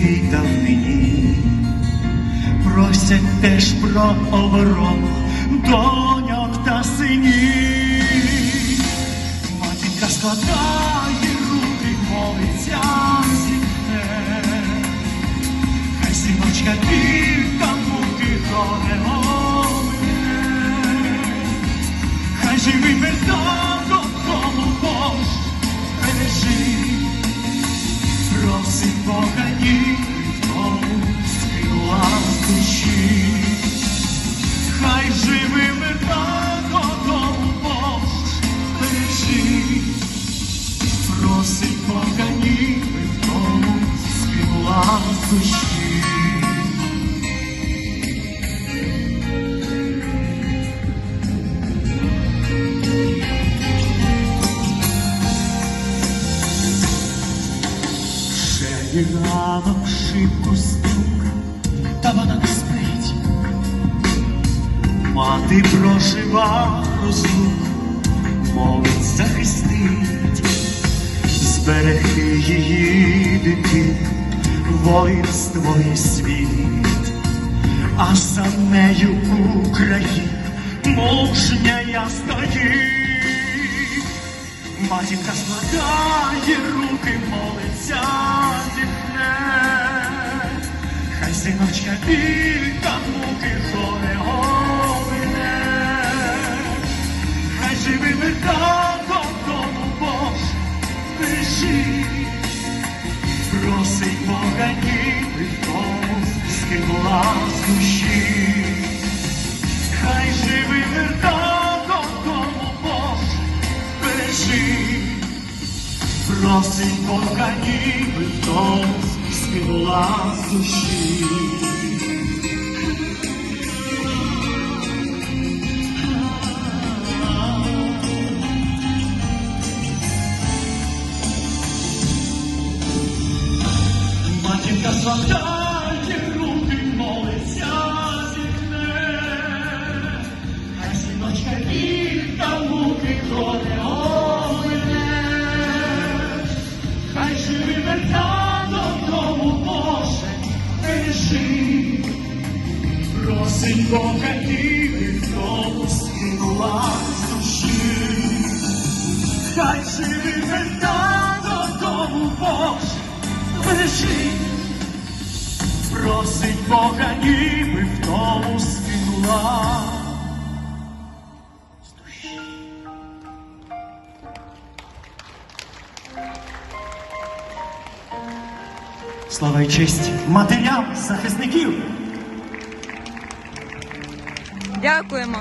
в давнині просять теж про оборот доньок та синів. Матінка складає руки, молиться зітне, хай синочка пів та муки гоне омине. Хай живий медок додому Бож бережи, просить Бога ні тому скинула душі. Хай живий Ранок шибку стук, та вона не спить. Мати прожива розлук, молить захистить, зберегти її дитину, воїнство і світ, а за нею Україна, мужня стоїть. Матінка складає руки, молиться, Просить Бога ніби тому скинула з душі. Хай живий мета додому Бож бережи, просить Бога ніби хто скинула з душі. Складає руки, молиться, зітхне. Хай синочка біль та Боже, бережи. Просить Бога ніби хто скинула з душі. Хай живий верта додому Боже, бережи. Просить Бога ніби в тому скинула. Слава і честь матерям захисників. Дякуємо.